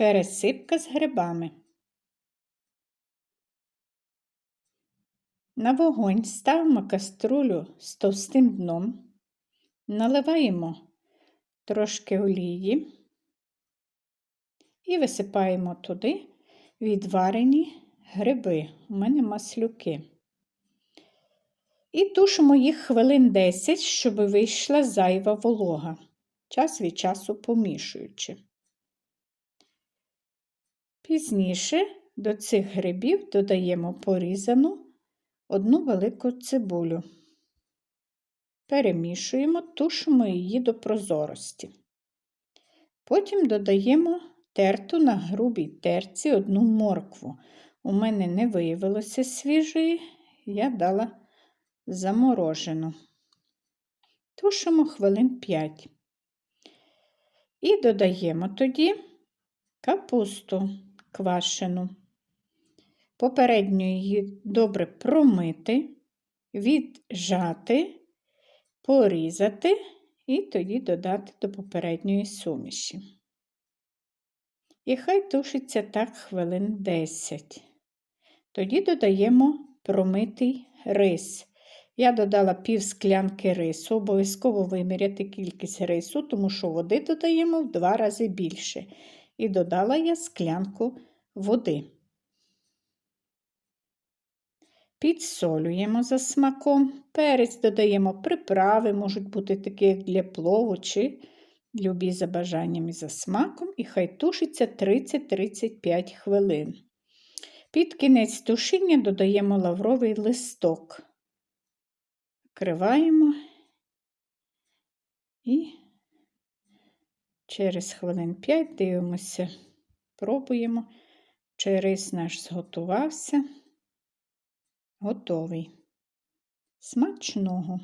Пересипка з грибами. На вогонь ставимо каструлю з товстим дном, наливаємо трошки олії і висипаємо туди відварені гриби. У мене маслюки. І тушимо їх хвилин 10, щоб вийшла зайва волога, час від часу помішуючи. Пізніше до цих грибів додаємо порізану одну велику цибулю. Перемішуємо, тушимо її до прозорості. Потім додаємо терту на грубій терці одну моркву. У мене не виявилося свіжої, я дала заморожену. Тушимо хвилин 5. І додаємо тоді капусту квашену. Попередньо її добре промити, віджати, порізати і тоді додати до попередньої суміші. І хай тушиться так хвилин 10. Тоді додаємо промитий рис. Я додала пів склянки рису, обов'язково виміряти кількість рису, тому що води додаємо в два рази більше. І додала я склянку води. Підсолюємо за смаком, перець додаємо приправи, можуть бути такі, як для плову чи любі за бажанням і за смаком, і хай тушиться 30-35 хвилин. Під кінець тушіння додаємо лавровий листок, вкриваємо і через хвилин 5 дивимося, пробуємо, чи рис наш зготувався. Готовий. Смачного!